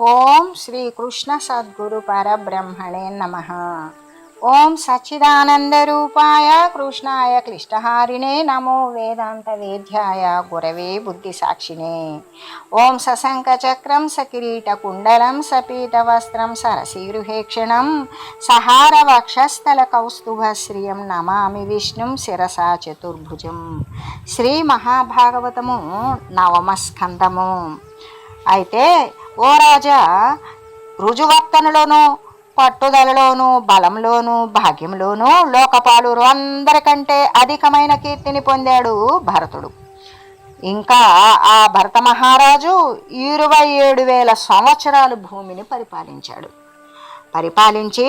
ఓం శ్రీ కృష్ణ సద్గురు పరబ్రహ్మణే నమ. ఓం సచ్చిదానంద రూపాయ కృష్ణాయ క్లిష్టహారిణే నమో వేదాంత వేద్యాయ గురవే బుద్ధి సాక్షిణే ఓం సశంక చక్రం సకిరీట కుండలం సపీత వస్త్రం సరసీరుహేక్షణం సహార వక్షస్థల నమామి విష్ణుం శిరసా చతుర్భుజం. శ్రీ మహాభాగవతము నవమస్కందము అయితే ఓ రాజా రుజువర్తనలోనూ పట్టుదలలోనూ బలంలోనూ భాగ్యంలోనూ లోకపాలురు అందరికంటే అధికమైన కీర్తిని పొందాడు భరతుడు. ఇంకా ఆ భరత మహారాజు ఇరవై ఏడు వేల సంవత్సరాలు భూమిని పరిపాలించాడు. పరిపాలించి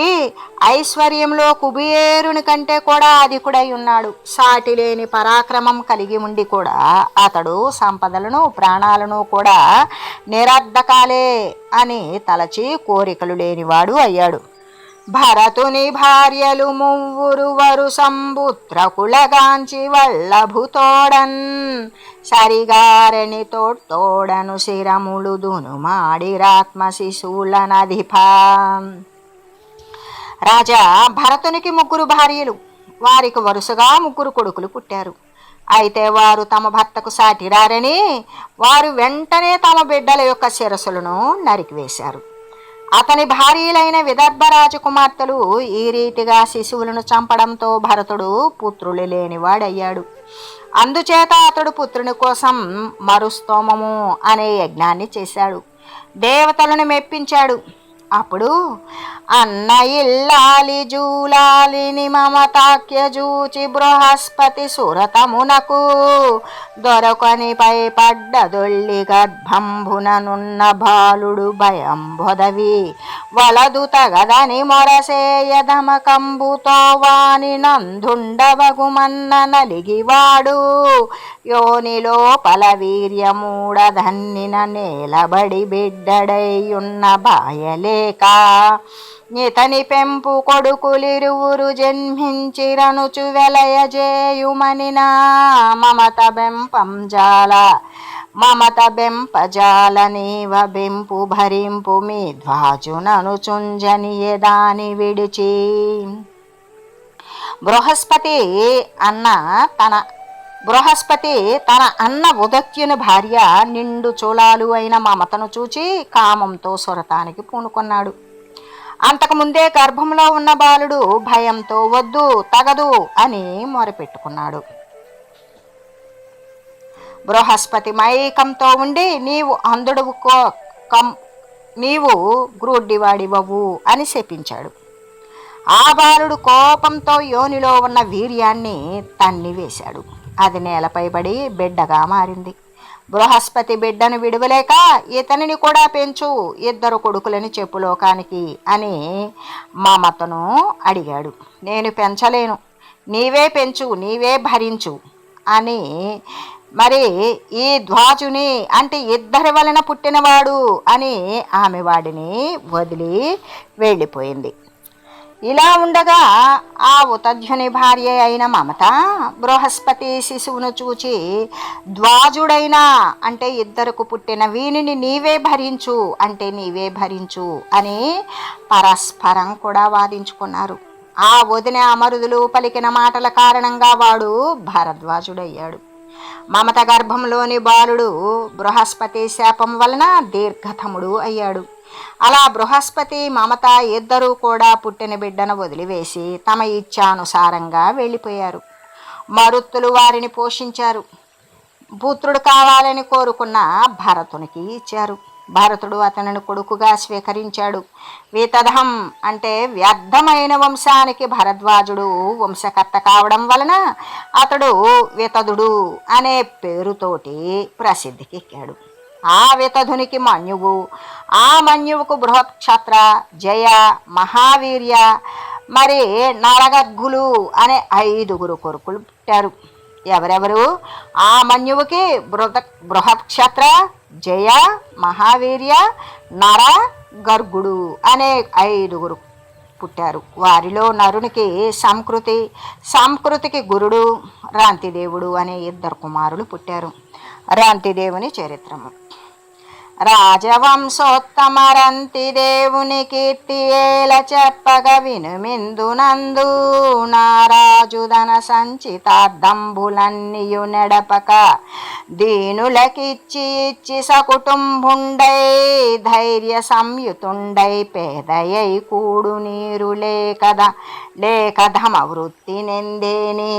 ఐశ్వర్యంలో కుబేరుని కంటే కూడా అధికుడై ఉన్నాడు. సాటి లేని పరాక్రమం కలిగి ఉండి కూడా అతడు సంపదలను ప్రాణాలను కూడా నిరర్ధకాలే అని తలచి కోరికలు లేనివాడు అయ్యాడు. భరతుని భార్యలు మువ్వురు వరు సంబుత్రకులగాంచి వల్లభుతోడన్ సరిగారని తోడను శిరములు దునుమాడిరాత్మ శిశూలనధిపా రాజా భరతునికి ముగ్గురు భార్యలు. వారికి వరుసగా ముగ్గురు కొడుకులు పుట్టారు. అయితే వారు తమ భర్తకు సాటిరారని వారు వెంటనే తమ బిడ్డల యొక్క శిరస్సులను నరికివేశారు. అతని భార్యలైన విదర్భ రాజకుమార్తెలు ఈ రీతిగా శిశువులను చంపడంతో భరతుడు పుత్రులు లేనివాడయ్యాడు. అందుచేత అతడు పుత్రుని కోసం మరుస్తోమము అనే యజ్ఞాన్ని చేశాడు. దేవతలను మెప్పించాడు. అప్పుడు అన్న ఇల్లాలి జూలాలిని మమతాక్య జూచి బృహస్పతి సురతమునకు దొరకని పై పడ్డ దొల్లి గర్భంభుననున్న బాలుడు భయం బొదవి వలదు తగదని మొరసేయధమకంబుతో వాని నందుండవగుమన్న నలిగివాడు. యోనిలో పల వీర్యమూడధన్నిన నేలబడి బిడ్డడైయున్న లేక ఇతని పెంపు కొడుకులిరువురు జన్మించిరనుచు వెలయజేయుమని నా మమత బెంపం జాల. మమత బెంపజాల నీవ బెంపు భరింపు మీ ధ్వాజునను చుంజనియే దాని విడిచి. బృహస్పతి అన్న తన బృహస్పతి తన అన్న ఉదత్యుని భార్య నిండు చూలాలు అయిన మమతను చూచి కామంతో సురతానికి పూనుకున్నాడు. అంతకుముందే గర్భంలో ఉన్న బాలుడు భయంతో వద్దు తగదు అని మొరపెట్టుకున్నాడు. బృహస్పతి మైకంతో ఉండి నీవు అందుడు కం నీవు గ్రూడ్డివాడివవు అని శపించాడు. ఆ బాలుడు కోపంతో యోనిలో ఉన్న వీర్యాన్ని తన్ని వేశాడు అది నేలపై పడి బిడ్డగా మారింది. బృహస్పతి బిడ్డను విడువలేక ఇతనిని కూడా పెంచు ఇద్దరు కొడుకులని చెప్పు లోకానికి అని మమతను అడిగాడు. నేను పెంచలేను. నీవే పెంచు నీవే భరించు అని మరి ఈ ధ్వాజుని అంటే ఇద్దరి వలన పుట్టినవాడు అని ఆమె వాడిని వదిలి వెళ్ళిపోయింది. ఇలా ఉండగా ఆ ఉతధ్యుని భార్య అయిన మమత బృహస్పతి శిశువును చూచి ద్వాజుడైన అంటే ఇద్దరుకు పుట్టిన వీనిని నీవే భరించు అంటే నీవే భరించు అని పరస్పరం కూడా వాదించుకున్నారు. ఆ వదిన అమరుదులు పలికిన మాటల కారణంగా వాడు భరద్వాజుడయ్యాడు. మమత గర్భంలోని బాలుడు బృహస్పతి శాపం వలన దీర్ఘతముడు అయ్యాడు. అలా బృహస్పతి మమత ఇద్దరూ కూడా పుట్టిన బిడ్డను వదిలివేసి తమ ఇచ్ఛానుసారంగా వెళ్ళిపోయారు. మరుత్తులు వారిని పోషించారు. పుత్రుడు కావాలని కోరుకున్న భరతునికి ఇచ్చారు. భరతుడు అతనిని కొడుకుగా స్వీకరించాడు. వీతధం అంటే వ్యర్థమైన వంశానికి భరద్వాజుడు వంశకర్త కావడం వలన అతడు వితదుడు అనే పేరుతోటి ప్రసిద్ధికి ఎక్కాడు ఆ వితధునికి మన్యువు. ఆ మన్యువుకు బృహత్క్షత్ర జయ మహావీర్య మరి నరగర్గులు అనే ఐదుగురు కొడుకులు పుట్టారు. ఎవరెవరు? ఆ మన్యువుకి బృహ బృహత్క్షత్ర జయ మహావీర్య నర గర్గుడు అనే ఐదుగురు పుట్టారు. వారిలో నరునికి సంకృతి సంస్కృతికి గురుడు రాంతిదేవుడు అనే ఇద్దరు కుమారులు పుట్టారు. రాంతిదేవుని చరిత్రము. రాజవంశోత్తమరంతి దేవుని కీర్తి ఏల చెప్పగ వినుమిందునందు నారాజుదన సంచితార్థంబులన్నీయు నడపక. దీనులకిచ్చి ఇచ్చి సకుటుంబుండై ధైర్య సంయుతుండై పేదయై కూడు నీరు లేకద లేకధమ వృత్తి నెందేని.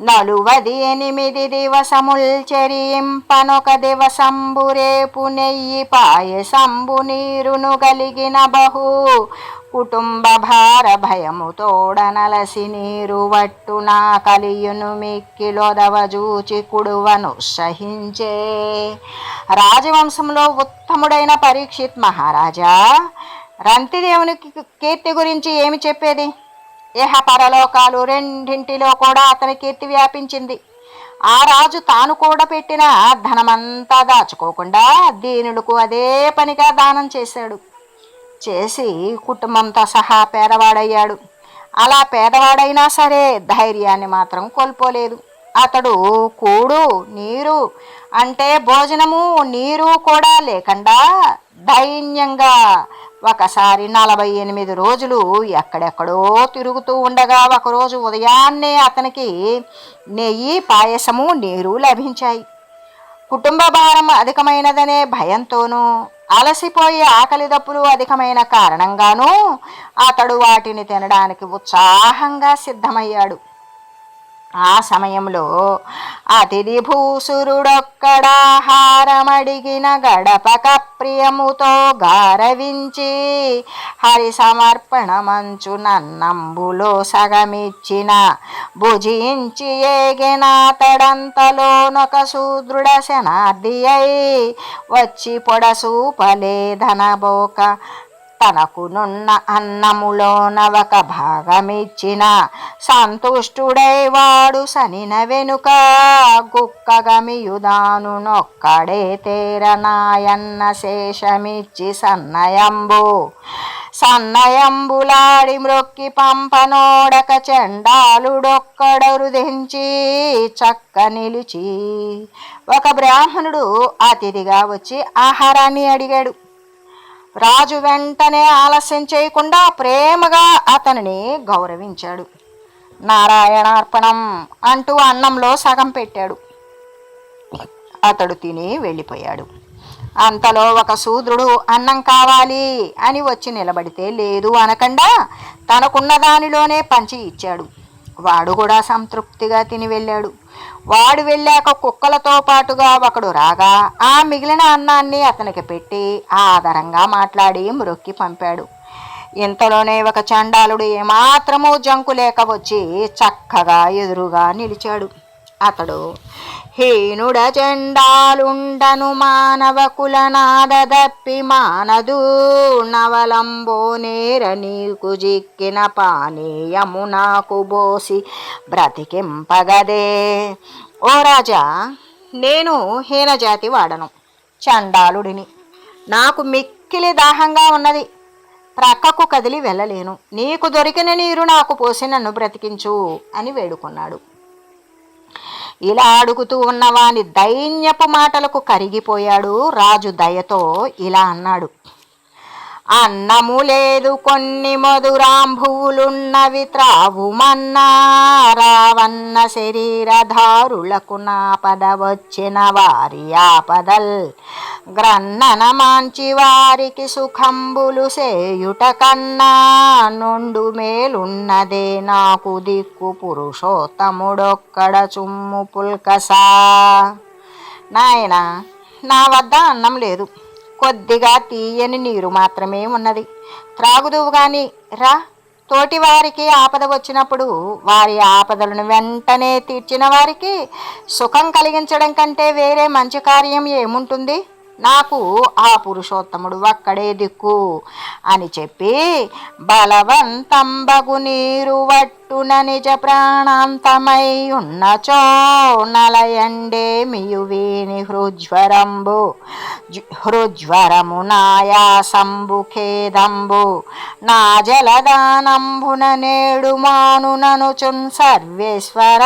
నలువది ఎనిమిది దివసముల్ చెరియింపనొక దివసంబు రేపు నెయ్యి పాయసంబు నీరును గలిగిన బహు. కుటుంబ భార భయము తోడనలసి నీరు వట్టు నా కలియును మిక్కిలొదవజూచి కుడువను సహించే. రాజవంశంలో ఉత్తముడైన పరీక్షిత్ మహారాజా రంతిదేవుని కీర్తి గురించి ఏమి చెప్పేది? ఇహ పరలోకాలు రెండింటిలో కూడా అతని కీర్తి వ్యాపించింది. ఆ రాజు తాను కూడా పెట్టిన ధనమంతా దాచుకోకుండా దీనులకు అదే పనిగా దానం చేశాడు. చేసి కుటుంబంతో సహా పేదవాడయ్యాడు. అలా పేదవాడైనా సరే ధైర్యాన్ని మాత్రం కోల్పోలేదు. అతడు కూడు నీరు అంటే భోజనము నీరు కూడా లేకుండా దైన్యంగా ఒకసారి నలభై ఎనిమిది రోజులు ఎక్కడెక్కడో తిరుగుతూ ఉండగా ఒకరోజు ఉదయాన్నే అతనికి నెయ్యి పాయసము నీరు లభించాయి. కుటుంబ భారం అధికమైనదనే భయంతోనూ అలసిపోయి ఆకలి దప్పులు అధికమైన కారణంగానూ అతడు వాటిని తినడానికి ఉత్సాహంగా సిద్ధమయ్యాడు. ఆ సమయంలో అతిథి భూసురుడొక్కడాహారమడిగిన గడపక ప్రియముతో గారవించి హరి సమర్పణ మంచు నన్నంబులో సగమిచ్చిన. భుజించి ఏగిన తడంతలోనొక శూద్రుడ శనార్థి అయి వచ్చి పొడసూపలేధనబోక తనకునున్న అన్నములోన ఒక భాగమిచ్చిన సంతుష్టుడై వాడు సనిన వెనుక గుక్కగమియుదాను నొక్కడే తేరనాయన్న శేషమిచ్చి సన్నయంబు. సన్నయంబులాడి మ్రొక్కి పంపనోడక చెండాలుడొక్కడరుదించి చక్క నిలిచి ఒక బ్రాహ్మణుడు అతిథిగా వచ్చి ఆహారాన్ని అడిగాడు. రాజు వెంటనే ఆలస్యం చేయకుండా ప్రేమగా అతనిని గౌరవించాడు. నారాయణార్పణం అంటూ అన్నంలో సగం పెట్టాడు. అతడు తిని వెళ్ళిపోయాడు. అంతలో ఒక శూద్రుడు అన్నం కావాలి అని వచ్చి నిలబడితే లేదు అనకుండా తనకున్న దానిలోనే పంచి ఇచ్చాడు. వాడు కూడా సంతృప్తిగా తిని వెళ్ళాడు. వాడు వెళ్ళాక కుక్కలతో పాటుగా ఒకడు రాగా ఆ మిగిలిన అన్నాన్ని అతనికి పెట్టి ఆదరంగా మాట్లాడి మ్రొక్కి పంపాడు. ఇంతలోనే ఒక చండాలుడు ఏమాత్రమూ జంకు లేక వచ్చి చక్కగా ఎదురుగా నిలిచాడు. అతడు హీనుడ చెండాలుండను మానవ కులనాదప్పి మానదు. నవలంబో నేర నీకు జిక్కిన పానీయము నాకు బోసి బ్రతికింపగదే. ఓ రాజా నేను హీనజాతి వాడను చండాలుడిని. నాకు మిక్కిలి దాహంగా ఉన్నది. ప్రక్కకు కదిలి వెళ్ళలేను. నీకు దొరికిన నీరు నాకు పోసి నన్ను బ్రతికించు అని వేడుకున్నాడు. ఇలా అడుగుతూ ఉన్నవాని దైన్యపు మాటలకు కరిగిపోయాడు రాజు దయతో ఇలా అన్నాడు. అన్నము లేదు కొన్ని మధురాంభువులున్నవి త్రావుమన్నా. రావన్న శరీరధారులకు నాపద వచ్చిన వారి ఆపదల్. గ్రన్నన మాంచి వారికి సుఖంబులు సేయుట కన్నా. నుండు మేలున్నదే నాకు దిక్కు పురుషోత్తముడొక్కడ చుమ్ము పుల్కసా. నాయనా నా వద్ద అన్నం లేదు. కొద్దిగా తీయని నీరు మాత్రమే ఉన్నది. త్రాగుదువు గాని రా. తోటి వారికి ఆపద వచ్చినప్పుడు వారి ఆపదలను వెంటనే తీర్చిన వారికి సుఖం కలిగించడం కంటే వేరే మంచి కార్యం ఏముంటుంది? నాకు ఆ పురుషోత్తముడు ఒక్కడే దిక్కు అని చెప్పి బలవంతంబగు నీరు వట్టి పట్టున నిజ ప్రాణాంతమై ఉన్నచో నలయండే మియువీని హృజ్వరంబు హృజ్వరము నాయాసంబు ఖేదంబు నా జలదానంబున నేడు మానుననుచున్ సర్వేశ్వరాధీనుడై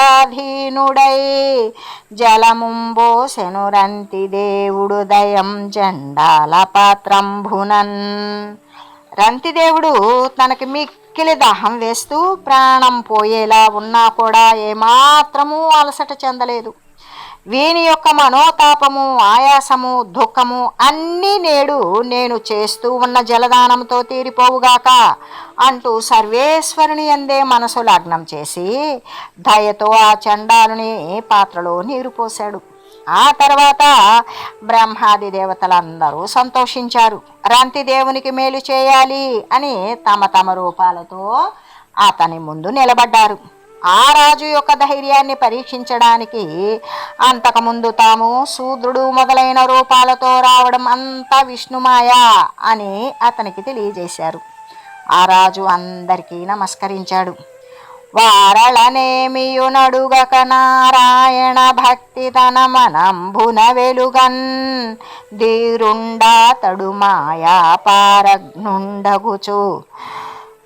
జలముంబో శనురంతి దేవుడు దయం జెండాల పాత్రంభునన్. రంతిదేవుడు తనకి మిక్కిలి దాహం వేస్తూ ప్రాణం పోయేలా ఉన్నా కూడా ఏమాత్రమూ అలసట చెందలేదు. వీని యొక్క మనోతాపము ఆయాసము దుఃఖము అన్నీ నేడు నేను చేస్తూ ఉన్న జలదానంతో తీరిపోవుగాక అంటూ సర్వేశ్వరుని అందే మనసు లగ్నం చేసి దయతో ఆ చండాలుని పాత్రలో నీరు పోశాడు. ఆ తర్వాత బ్రహ్మాది దేవతలందరూ సంతోషించారు. రంతి దేవునికి మేలు చేయాలి అని తమ తమ రూపాలతో అతని ముందు నిలబడ్డారు. ఆ రాజు యొక్క ధైర్యాన్ని పరీక్షించడానికి అంతకుముందు తాము శూద్రుడు మొదలైన రూపాలతో రావడం అంతా విష్ణుమాయ అని అతనికి తెలియజేశారు. ఆ రాజు అందరికీ నమస్కరించాడు. వారళనేమియునడుగక నారాయణ భక్తి తన మనంభున వెలుగన్ ధీరుండా తడు మాయా పారగ్నుండగుచు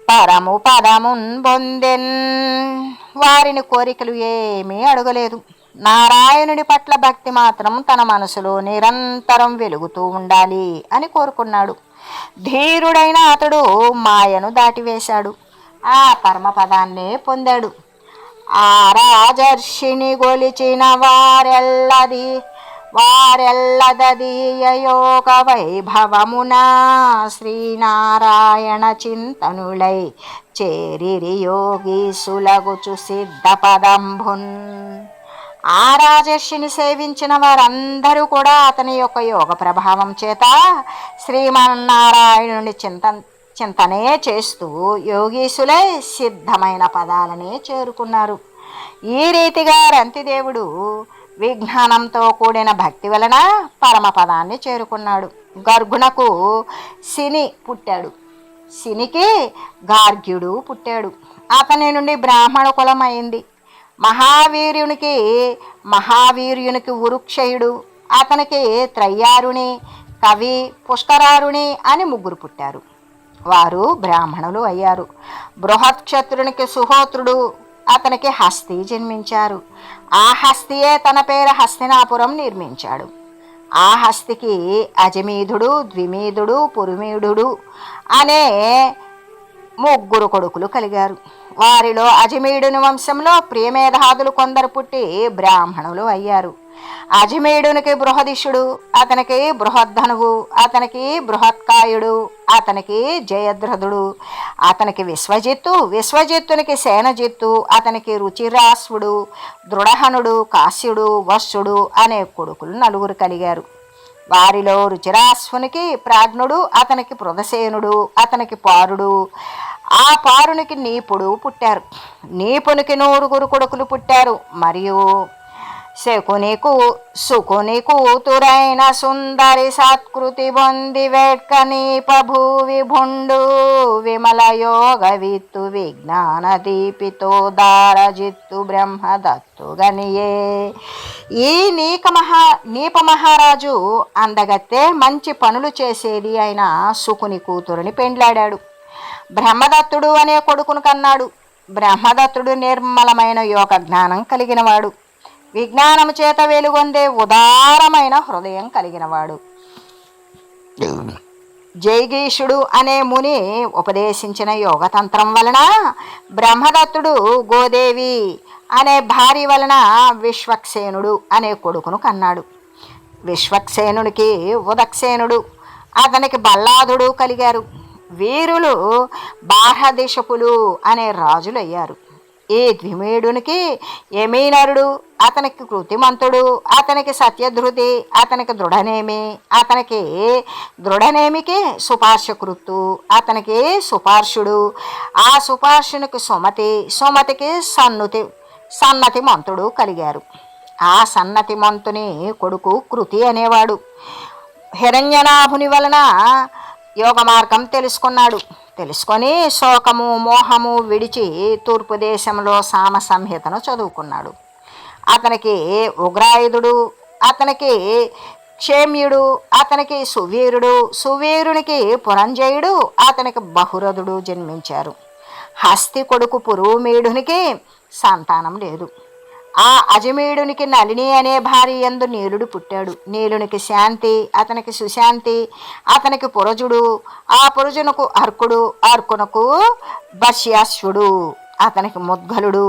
పరము పదమున్ పొందెన్ వారిని కోరికలు ఏమీ అడగలేదు. నారాయణుడి పట్ల భక్తి మాత్రం తన మనసులో నిరంతరం వెలుగుతూ ఉండాలి అని కోరుకున్నాడు. ధీరుడైన అతడు మాయను దాటివేశాడు. ఆ పరమపదాన్నే పొందాడు. ఆ రాజర్షిని గొలిచిన వారెల్లది వారెల్లదీయయోగ వైభవమున శ్రీనారాయణ చింతనులై చేరిరి యోగీసులగుచు సిద్ధ పదంభున్ ఆ రాజర్షిని సేవించిన వారందరూ కూడా అతని యొక్క యోగ ప్రభావం చేత శ్రీమన్నారాయణుని చింతన్ చింతనే చేస్తూ యోగీసులే సిద్ధమైన పదాలనే చేరుకున్నారు. ఈ రీతిగా రంతిదేవుడు విజ్ఞానంతో కూడిన భక్తి వలన పరమపదాన్ని చేరుకున్నాడు. గర్గుణకు శని పుట్టాడు. శనికి గార్గ్యుడు పుట్టాడు. అతని నుండి బ్రాహ్మణ కులం అయింది మహావీర్యునికి మహావీర్యునికి ఉరుక్షయుడు. అతనికి త్రయ్యారుణి కవి పుష్కరారుణి అని ముగ్గురు పుట్టారు. వారు బ్రాహ్మణులు అయ్యారు. బృహత్క్షత్రునికి సుహోత్రుడు అతనికి హస్తి జన్మించారు. ఆ హస్తియే తన పేర హస్తినాపురం నిర్మించాడు. ఆ హస్తికి అజమీధుడు ద్విమీధుడు పురుమీధుడు అనే ముగ్గురు కొడుకులు కలిగారు. వారిలో అజమేయుడుని వంశంలో ప్రియమేధాదులు కొందరు పుట్టి బ్రాహ్మణులు అయ్యారు. అజమేయుడునికి బృహదిషుడు అతనికి బృహద్ధనువు అతనికి బృహత్కాయుడు అతనికి జయద్రథుడు అతనికి విశ్వజిత్తు విశ్వజిత్తునికి సేనజిత్తు అతనికి రుచిరాశ్వుడు దృఢహనుడు కాశ్యుడు వశ్యుడు అనే కొడుకులు నలుగురు కలిగారు. వారిలో రుచిరాశ్వునికి ప్రాజ్ఞుడు అతనికి పృథసేనుడు అతనికి పారుడు ఆ పారునికి నీపుడు పుట్టారు. నీపునికి నూరుగురు కొడుకులు పుట్టారు. మరియు శకునికు సుకుని కూతురైన సుందరి సత్కృతి బొంది వెట్కనీప భూవి భుండు విమల యోగ విత్తు విజ్ఞాన దీపితో దారజిత్తు బ్రహ్మదత్తు గనియే. ఈ నీక మహా నీప మహారాజు అందగత్తే మంచి పనులు చేసేది అయిన సుకుని కూతురుని పెండ్లాడాడు. బ్రహ్మదత్తుడు అనే కొడుకును కన్నాడు. బ్రహ్మదత్తుడు నిర్మలమైన యోగ జ్ఞానం కలిగినవాడు. విజ్ఞానము చేత వెలుగొందే ఉదారమైన హృదయం కలిగినవాడు. జైగీషుడు అనే ముని ఉపదేశించిన యోగతంత్రం వలన బ్రహ్మదత్తుడు గోదేవి అనే భార్య వలన విశ్వక్సేనుడు అనే కొడుకును కన్నాడు. విశ్వక్సేనుడికి ఉదక్సేనుడు అతనికి బల్లాదుడు కలిగారు. వీరులు బాహదేశపులు అనే రాజులు అయ్యారు ఈ ద్విమేడునికి యమీనరుడు అతనికి కృతిమంతుడు అతనికి సత్యధృతి అతనికి దృఢనేమి అతనికి దృఢనేమికి సుపార్శకృత్తు అతనికి సుపార్షుడు ఆ సుపార్షునికి సుమతి సుమతికి సన్నుతి సన్నతి మంతుడు కలిగారు. ఆ సన్నతి మంతుని కొడుకు కృతి అనేవాడు. హిరణ్యనాభుని వలన యోగ మార్గం తెలుసుకున్నాడు. తెలుసుకొని శోకము మోహము విడిచి తూర్పు దేశంలో సామ సంహితను చదువుకున్నాడు. అతనికి ఉగ్రాయుధుడు అతనికి క్షేమ్యుడు అతనికి సువీరుడు సువీరునికి పురంజయుడు అతనికి బహురథుడు జన్మించారు. హస్తి కొడుకు పురుమీడునికి సంతానం లేదు. ఆ అజమేయుడునికి నలిని అనే భార్య ఎందు నీలుడు పుట్టాడు. నీలునికి శాంతి అతనికి సుశాంతి అతనికి పురజుడు ఆ పురజునకు అర్కుడు అర్కునకు బశ్యాశ్వుడు అతనికి ముద్గలుడు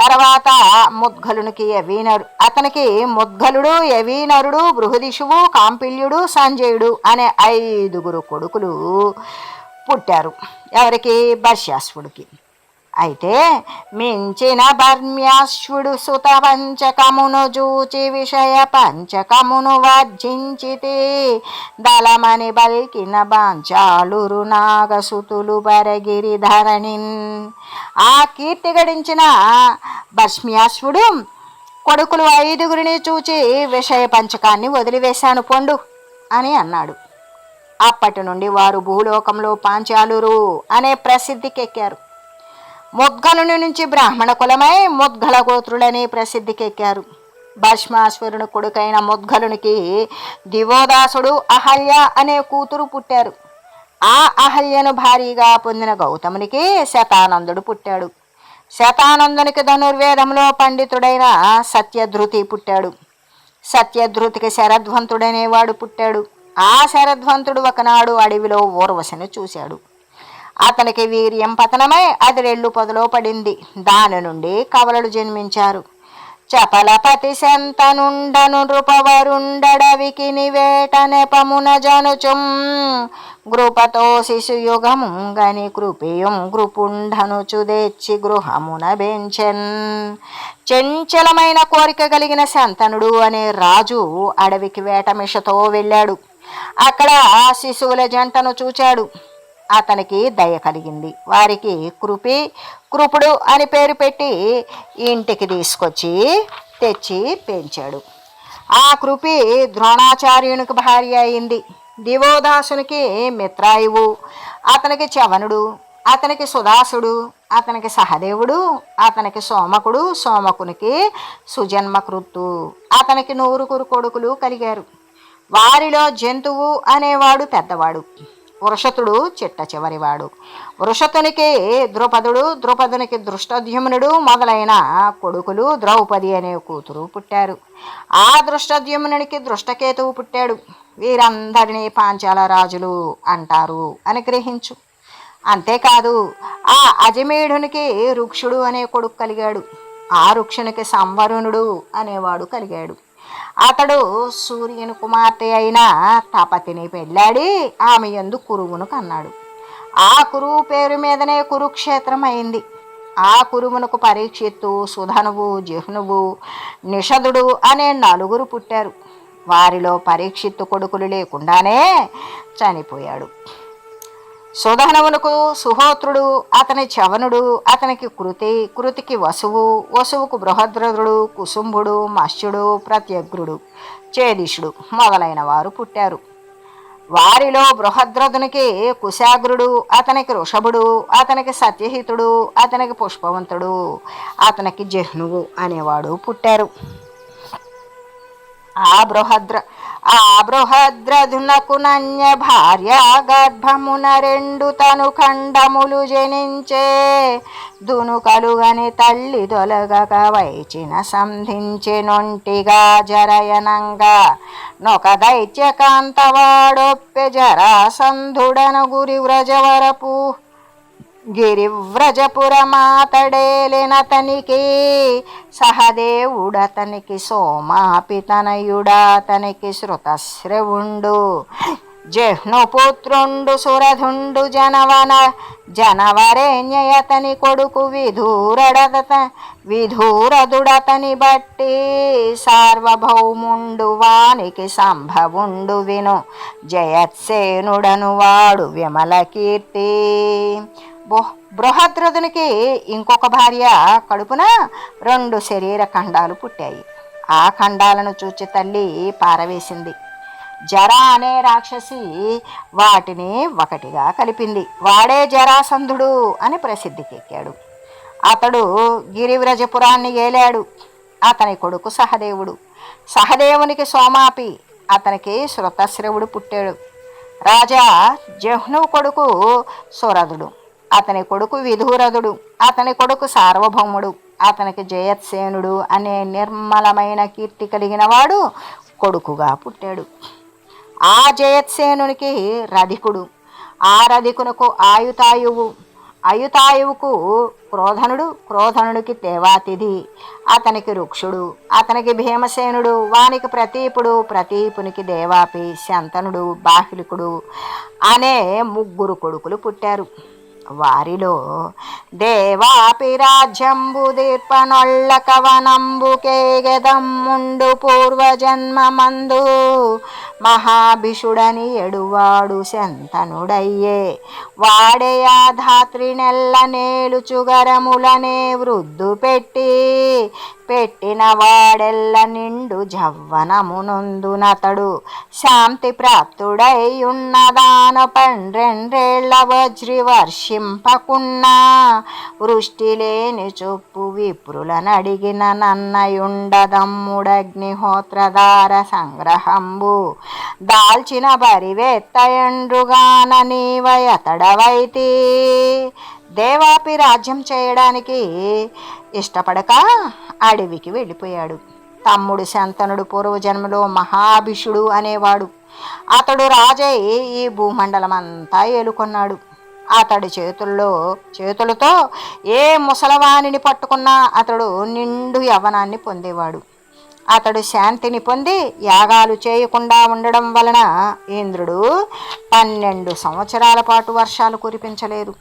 తర్వాత ముద్గలునికి యవీనరు అతనికి ముద్గలుడు యవీనరుడు బృహదిషువు కాంపిల్యుడు సంజయుడు అనే ఐదుగురు కొడుకులు పుట్టారు. ఎవరికి? బర్ష్యాశ్వుడికి అయితే మించిన భర్మ్యాశ్వుడు సుత పంచకమును జూచి విషయ పంచకమును వర్జించితే. దళమని బల్కిన బాంచాలురు నాగసుతులు బరగిరి ధరణిన్. ఆ కీర్తి గడించిన భస్మ్యాశ్వుడు కొడుకులు ఐదుగురిని చూచి విషయ పంచకాన్ని వదిలివేశాను పొండు అని అన్నాడు. అప్పటి నుండి వారు భూలోకంలో పాంచాలురు అనే ప్రసిద్ధికెక్కారు. ముద్గలుని నుంచి బ్రాహ్మణ కులమై ముద్గల గోత్రులని ప్రసిద్ధికెక్కారు. భస్మాశ్వరుని కొడుకైన ముద్గలునికి దివోదాసుడు అహల్య అనే కూతురు పుట్టారు. ఆ అహల్యను భారీగా పొందిన గౌతమునికి శతానందుడు పుట్టాడు. శతానందునికి ధనుర్వేదంలో పండితుడైన సత్యధృతి పుట్టాడు. సత్యధృతికి శరధ్వంతుడనేవాడు పుట్టాడు. ఆ శరధ్వంతుడు ఒకనాడు అడవిలో ఊర్వశిని చూశాడు. అతనికి వీర్యం పతనమై అది రెళ్ళు పొదలో పడింది. దాని నుండి కవలలు జన్మించారు. చపలపతి శంతనుండను నృపవరుండడవికి నివేట నెపమున జనుచుం. గృపతో శిశుయుగముంగని కృపియుం గృపుండనుచు తెచ్చి గృహమున బెంచెన్. చంచలమైన కోరిక కలిగిన శంతనుడు అనే రాజు అడవికి వేటమిషతో వెళ్ళాడు. అక్కడ ఆ శిశువుల జంటను చూచాడు. అతనికి దయ కలిగింది. వారికి కృపి కృపుడు అని పేరు పెట్టి ఇంటికి తీసుకొచ్చి తెచ్చి పెంచాడు. ఆ కృపి ద్రోణాచార్యునికి భార్య అయింది. దివోదాసునికి మిత్రాయువు అతనికి చవనుడు అతనికి సుదాసుడు అతనికి సహదేవుడు అతనికి సోమకుడు సోమకునికి సుజన్మకృత్తు. అతనికి నూరుగురు కొడుకులు కలిగారు. వారిలో జంతువు అనేవాడు పెద్దవాడు. వృషతుడు చిట్ట చివరివాడు. వృషతునికి ద్రుపదుడు ద్రుపదునికి దృష్టద్యుమ్నుడు మొదలైన కొడుకులు ద్రౌపది అనే కూతురు పుట్టారు. ఆ దృష్టద్యుమ్నునికి దృష్టకేతువు పుట్టాడు. వీరందరినీ పాంచాల రాజులు అంటారు అని గ్రహించు. అంతేకాదు ఆ అజమేఢునికి రుక్షుడు అనే కొడుకు కలిగాడు. ఆ రుక్షునికి సంవరుణుడు అనేవాడు కలిగాడు. అతడు సూర్యుని కుమార్తె అయిన తపతిని పెళ్ళాడి ఆమె ఎందు కురువును కన్నాడు. ఆ కురువు పేరు మీదనే కురుక్షేత్రం అయింది ఆ కురువునకు పరీక్షిత్తు సుధనువు జిహ్నువు నిషధుడు అనే నలుగురు పుట్టారు. వారిలో పరీక్షిత్తు కొడుకులు లేకుండానే చనిపోయాడు. సుధనవునకు సుహోత్రుడు అతని చవనుడు అతనికి కృతి కృతికి వసువు వసువుకు బృహద్రథుడు కుసుంభుడు మత్స్యుడు ప్రత్యగ్రుడు చేదిషుడు మొదలైన వారు పుట్టారు. వారిలో బృహద్రథునికి కుశాగ్రుడు అతనికి వృషభుడు అతనికి సత్యహితుడు అతనికి పుష్పవంతుడు అతనికి జహ్నువు అనేవాడు పుట్టారు. ఆ బృహద్ర ఆ నన్య భార్య గర్భమున రెండు తను ఖండములు జనించే. దునుకలుగని తల్లి దొలగక వైచిన సంధించి నొంటిగా జరయనంగా. నొక దైత్యకాంతవాడొప్పె జరాసంధుడను గురి వ్రజవరపు గిరివ్రజపురమాతడేలినతనికి సహదేవుడతనికి సోమాపితనయుడాతనికి శృతశ్రవుండు. జహ్నుపుత్రుండు సురధుండు జనవన జనవరేణ్యయతని కొడుకు విధూరడత విధూరదుడతని బట్టి సార్వభౌముండు వానికి సంభవుండు విను. జయత్సేనుడను వాడు విమల కీర్తి బృహద్రథునికి ఇంకొక భార్య కడుపున రెండు శరీర ఖండాలు పుట్టాయి. ఆ ఖండాలను చూచి తల్లి పారవేసింది. జర అనే రాక్షసి వాటిని ఒకటిగా కలిపింది. వాడే జరాసంధుడు అని ప్రసిద్ధికెక్కాడు. అతడు గిరివ్రజపురాన్ని ఏలాడు. అతని కొడుకు సహదేవుడు. సహదేవునికి సోమాపి. అతనికి శృతశ్రవుడు పుట్టాడు. రాజా జహ్ను కొడుకు సురథుడు అతని కొడుకు విధురథుడు అతని కొడుకు సార్వభౌముడు అతనికి జయత్సేనుడు అనే నిర్మలమైన కీర్తి కలిగినవాడు కొడుకుగా పుట్టాడు. ఆ జయత్సేనునికి రధికుడు. ఆ రధికునకు ఆయుతాయువు అయుతాయువుకు క్రోధనుడు క్రోధనుడికి దేవాతిథి అతనికి రుక్షుడు అతనికి భీమసేనుడు వానికి ప్రతీపుడు ప్రతీపునికి దేవాపి శంతనుడు బాహ్లికుడు అనే ముగ్గురు కొడుకులు పుట్టారు. వారిలో దేవాపి రాజ్యంబు దీర్పనొళ్ళ కవనంబు పూర్వజన్మమందు మహాభిషుడని ఎడువాడు శంతనుడయ్యే. వాడే ఆ ధాత్రి నెల్ల నేలుచుగరములనే వృద్ధు పెట్టి పెట్టిన వాడెల్ల నిండు జవ్వనమునందునతడు. శాంతి ప్రాప్తుడై ఉన్నదాన పండ్రెండ్రేళ్ళ వజ్రి వర్షింపకున్నా వృష్టి లేని చొప్పు విప్రులనడిగిన నన్నయుండదమ్ముడగ్నిహోత్రధార సంగ్రహంబు. దాల్చిన బరివెత్తయండ్రుగాన నీవయతడవైతి. దేవాపి రాజ్యం చేయడానికి ఇష్టపడక అడవికి వెళ్ళిపోయాడు. తమ్ముడు శంతనుడు పూర్వజన్మలో మహాభిషుడు అనేవాడు. అతడు రాజై ఈ భూమండలం అంతా ఏలుకొన్నాడు. అతడి చేతుల్లో చేతులతో ఏ ముసలవాణిని పట్టుకున్నా అతడు నిండు యవ్వనాన్ని పొందేవాడు. అతడు శాంతిని పొంది యాగాలు చేయకుండా ఉండడం వలన ఇంద్రుడు పన్నెండు సంవత్సరాల పాటు వర్షాలు కురిపించలేదు.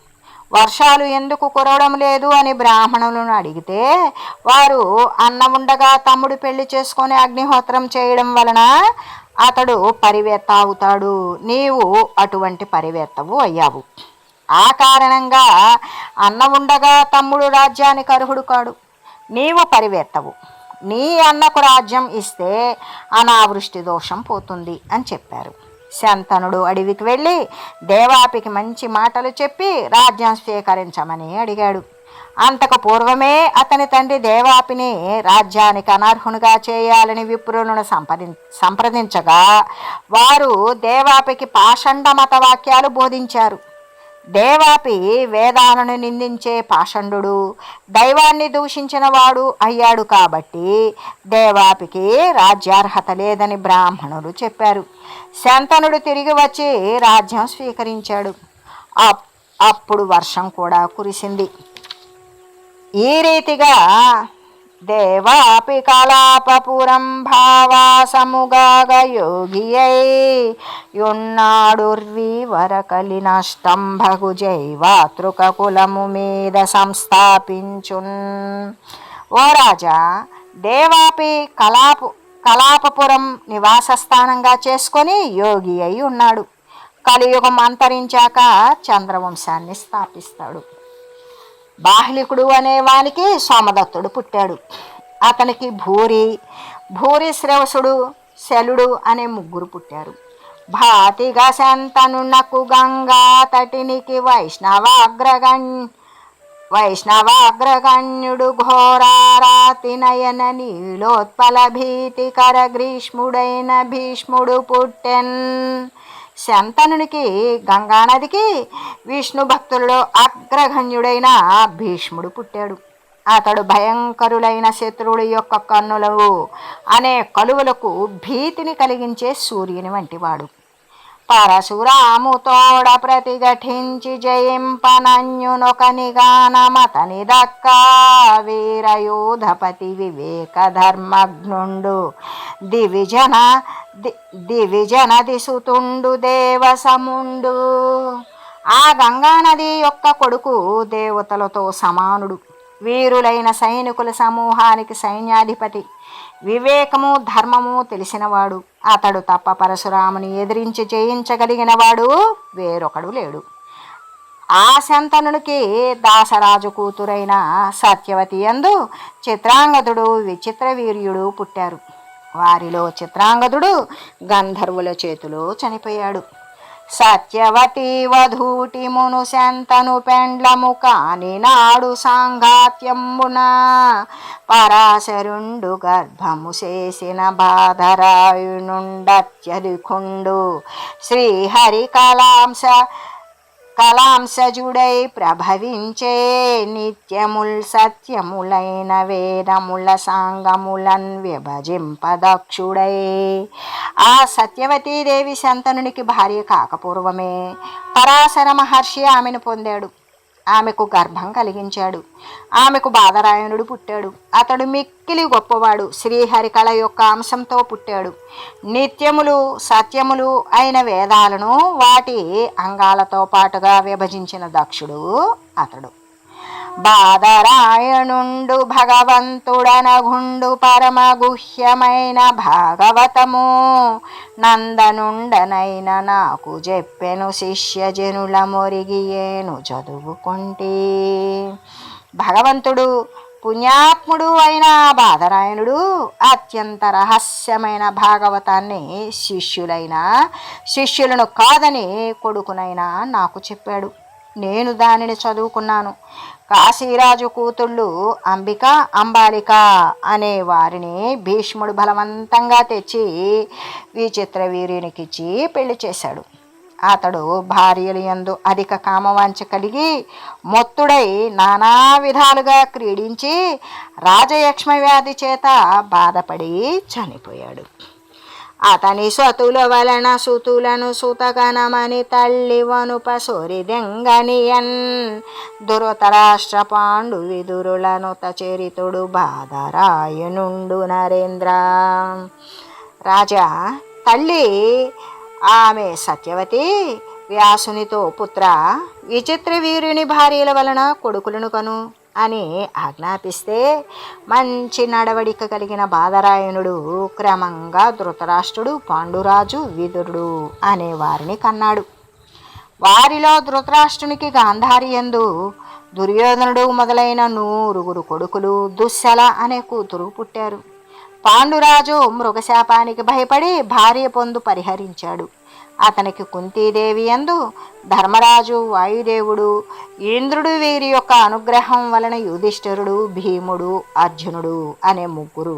వర్షాలు ఎందుకు కురవడం లేదు అని బ్రాహ్మణులను అడిగితే వారు అన్న ఉండగా తమ్ముడు పెళ్ళి చేసుకొని అగ్నిహోత్రం చేయడం వలన అతడు పరివేత్త అవుతాడు. నీవు అటువంటి పరివేత్తవు అయ్యావు. ఆ కారణంగా అన్న ఉండగా తమ్ముడు రాజ్యానికి అర్హుడు కాడు. నీవు పరివేత్తవు. నీ అన్నకు రాజ్యం ఇస్తే అనావృష్టి దోషం పోతుంది అని చెప్పారు. శంతనుడు అడవికి వెళ్ళి దేవాపికి మంచి మాటలు చెప్పి రాజ్యం స్వీకరించమని అడిగాడు. అంతకు పూర్వమే అతని తండ్రి దేవాపిని రాజ్యానికి అనర్హునిగా చేయాలని విప్రులను సంప్రది సంప్రదించగా వారు దేవాపికి పాషండ మత వాక్యాలు బోధించారు. దేవాపి వేదాలను నిందించే పాషండు దైవాన్ని దూషించిన వాడు అయ్యాడు కాబట్టి దేవాపికి రాజ్యార్హత లేదని బ్రాహ్మణులు చెప్పారు. శంతనుడు తిరిగి వచ్చి రాజ్యం స్వీకరించాడు. అప్- అప్పుడు వర్షం కూడా కురిసింది. ఈ రీతిగా దేవాపి కలాపపురం భావాసముగాగ యోగియై యున్నాడుర్వీవరకలి నష్టంభగు జైవాతృక కులము మీద సంస్థాపించున్ ఓ రాజా దేవాపి కలాపు కలాపపురం నివాసస్థానంగా చేసుకొని యోగి అయి ఉన్నాడు. కలియుగం అంతరించాక చంద్రవంశాన్ని స్థాపిస్తాడు. బాహ్లికుడు అనే వానికి సోమదత్తుడు పుట్టాడు. అతనికి భూరి భూరి శ్రవసుడు శలుడు అనే ముగ్గురు పుట్టారు. భాతిగా శంతనునకు గంగా తటినికి వైష్ణవాగ్రగణ్ వైష్ణవాగ్రగణ్యుడు ఘోరారాతి నయన నీలోత్పల భీతికర గ్రీష్ముడైన భీష్ముడు పుట్టెన్. శంతనునికి గంగానదికి విష్ణు భక్తులలో అగ్రగణ్యుడైన భీష్ముడు పుట్టాడు. అతడు భయంకరులైన శత్రువుడి యొక్క కన్నులు అనే కలువలకు భీతిని కలిగించే సూర్యుని వంటివాడు. పరశురాము తోడ ప్రతిఘటించి జయింపనన్యునొకనిగానమతని దక్కా వీరయోధపతి వివేక ధర్మజ్ఞుండు దివిజన దివిజన దిసుతుండు దేవసముండు. ఆ గంగానది యొక్క కొడుకు దేవతలతో సమానుడు. వీరులైన సైనికుల సమూహానికి సైన్యాధిపతి వివేకము ధర్మము తెలిసినవాడు. అతడు తప్ప పరశురాముని ఎదిరించి చేయించగలిగినవాడు వేరొకడు లేడు. ఆ శంతనుడికి దాసరాజు కూతురైన సత్యవతి యందు చిత్రాంగదుడు విచిత్ర వీర్యుడు పుట్టారు. వారిలో చిత్రాంగదుడు గంధర్వుల చేతిలో చనిపోయాడు. సత్యవతి వధూటి మును శంతను పెండ్లము కాని నాడు సాంఘాత్యమున పరాశరుండు గర్భము చేసిన బాధరాయునుండత్యధికుండు. శ్రీహరి కళాంశ కళాంశజుడై ప్రభవించే నిత్యముల్ సత్యములైన వేదముల సాంగములన్ విభజింపదక్షుడై. ఆ సత్యవతీదేవి శంతనునికి భార్య కాకపూర్వమే. పరాశర మహర్షి ఆమెను పొందాడు. ఆమెకు గర్భం కలిగించాడు. ఆమెకు బాధరాయణుడు పుట్టాడు. అతడు మిక్కిలి గొప్పవాడు. శ్రీహరికళ యొక్క అంశంతో పుట్టాడు. నిత్యములు సత్యములు అయిన వేదాలను వాటి అంగాలతో పాటుగా విభజించిన దక్షుడు అతడు. బాదరాయణుండు భగవంతుడనగుండు పరమ గుహ్యమైన భాగవతము. నందనుండనైన నాకు చెప్పెను శిష్యజనుల మొరిగియేను చదువుకుంటే. భగవంతుడు పుణ్యాత్ముడు అయిన బాధరాయణుడు అత్యంత రహస్యమైన భాగవతాన్ని శిష్యులైన శిష్యులను కాదని కొడుకునైనా నాకు చెప్పాడు. నేను దానిని చదువుకున్నాను. కాశీరాజు కూతుళ్ళు అంబిక అంబాలిక అనే వారిని భీష్ముడు బలవంతంగా తెచ్చి విచిత్ర వీరునికిచ్చి పెళ్ళి చేశాడు. అతడు భార్యలు ఎందు అధిక కామవాంఛ కలిగి మొత్తుడై నానా విధాలుగా క్రీడించి రాజయక్ష్మ వ్యాధి చేత బాధపడి చనిపోయాడు. అతని సతుల వలన సుతులను సుతగనమని తల్లి వనుప సోరిదెంగనియన్ దురతరాష్ట్ర పాండు విదురులను చరితుడు బాధరాయనుండు నరేంద్ర. రాజా తల్లి ఆమె సత్యవతి వ్యాసునితో పుత్ర విచిత్ర వీరుని భార్యల వలన కొడుకులను కను. అని ఆజ్ఞాపిస్తే మంచి నడవడిక కలిగిన బాధరాయణుడు క్రమంగా ధృతరాష్ట్రుడు పాండురాజు విదురుడు అనే వారిని కన్నాడు. వారిలో ధృతరాష్ట్రునికి గాంధారి ఎందు దుర్యోధనుడు మొదలైన నూరుగురు కొడుకులు దుశ్శల అనే కూతురు పుట్టారు. పాండురాజు మృగశాపానికి భయపడి భార్య పొందు పరిహరించాడు. అతనికి కుంతీదేవి ఎందు ధర్మరాజు వాయుదేవుడు ఇంద్రుడు వీరి యొక్క అనుగ్రహం వలన యుధిష్ఠిరుడు భీముడు అర్జునుడు అనే ముగ్గురు.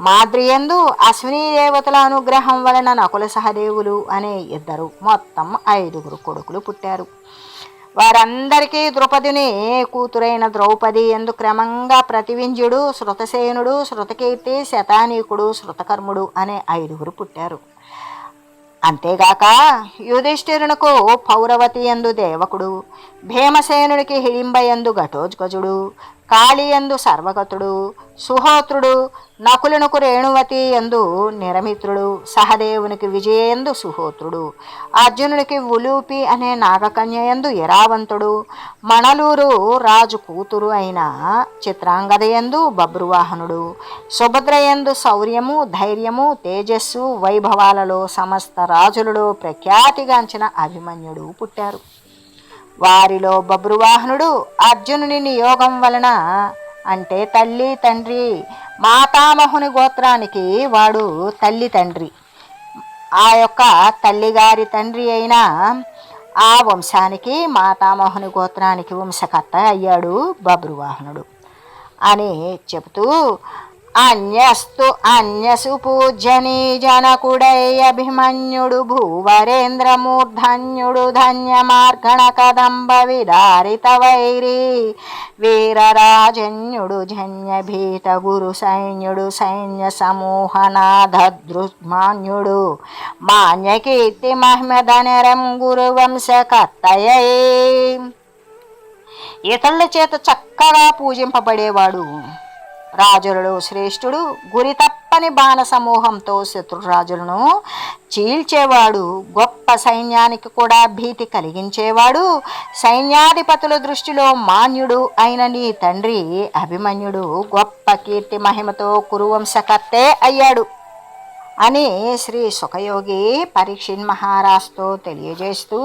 మాద్రియందు అశ్విని దేవతల అనుగ్రహం వలన నకుల సహదేవులు అనే ఇద్దరు మొత్తం ఐదుగురు కొడుకులు పుట్టారు. వారందరికీ ద్రౌపదిని కూతురైన ద్రౌపది ఎందు క్రమంగా ప్రతివింజుడు శృతసేనుడు శృతకీర్తి శతానీకుడు శృతకర్ముడు అనే ఐదుగురు పుట్టారు. అంతేగాక యుధిష్ఠిరునకు పౌరవతి ఎందు దేవకుడు భీమసేనునికి హిడింబయందు ఘటోజ్గజుడు కాళీయందు సర్వగతుడు సుహోత్రుడు నకులునకు రేణువతి ఎందు నిరమిత్రుడు సహదేవునికి విజయందు సుహోత్రుడు అర్జునుడికి ఉలూపి అనే నాగకన్య ఎందు ఇరావంతుడు మణలూరు రాజు కూతురు అయిన చిత్రాంగదయందు బబ్రువాహనుడు సుభద్రయందు శౌర్యము ధైర్యము తేజస్సు వైభవాలలో సమస్త రాజులలో ప్రఖ్యాతిగాంచిన అభిమన్యుడు పుట్టారు. వారిలో బబ్రువాహనుడు అర్జునుని నియోగం వలన అంటే తల్లి తండ్రి మాతామహుని గోత్రానికి వాడు తల్లి తండ్రి. ఆ యొక్క తల్లిగారి తండ్రి అయిన ఆ వంశానికి మాతామహుని గోత్రానికి వంశకర్త అయ్యాడు బబ్రువాహనుడు అని చెబుతూ అన్యస్తు అన్యసు పూజ్యనీ జనకుడై అభిమన్యుడు భూవరేంద్రమూర్ధన్యుడు ధన్య మార్గణ కదంబ విదారిత వైరీ. వీరరాజన్యుడు జన్య భీత గురు సైన్యుడు సైన్య సమూహనాధృమాన్యుడు మాన్యకీర్తి మహ్మదనరం గురువంశకర్తయ ఇతరుల చేత చక్కగా పూజింపబడేవాడు. రాజులలో శ్రేష్ఠుడు గురి తప్పని బాణ సమూహంతో శత్రురాజులను చీల్చేవాడు గొప్ప సైన్యానికి కూడా భీతి కలిగించేవాడు సైన్యాధిపతుల దృష్టిలో మాన్యుడు అయిన నీ తండ్రి అభిమన్యుడు గొప్ప కీర్తి మహిమతో కురువంశకర్తే అయ్యాడు. అని శ్రీ సుఖయోగి పరీక్షిన్ మహారాజ్తో తెలియజేస్తూ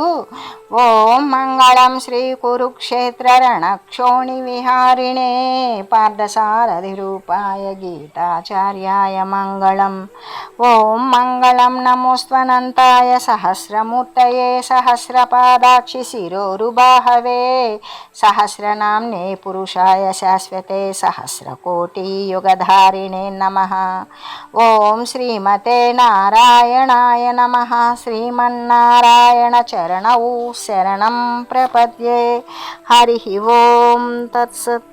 ఓం మంగళం శ్రీ కురుక్షేత్ర రణక్షోణి విహారిణే పార్థసారథి రూపాయ గీతాచార్యాయ మంగళం. ఓం మంగళం నమోస్వనంతాయ సహస్రమూర్తయే సహస్రపాదాక్షి శిరోరుబాహవే సహస్రనామ్నే పురుషాయ శాశ్వతే సహస్రకోటి యుగధారిణే నమ. ఓం శ్రీమతి శ్రీమతే నారాయణాయ నమ. శ్రీమన్నారాయణ చరణౌ శరణం ప్రపద్యే. హరి ఓం తత్సత్.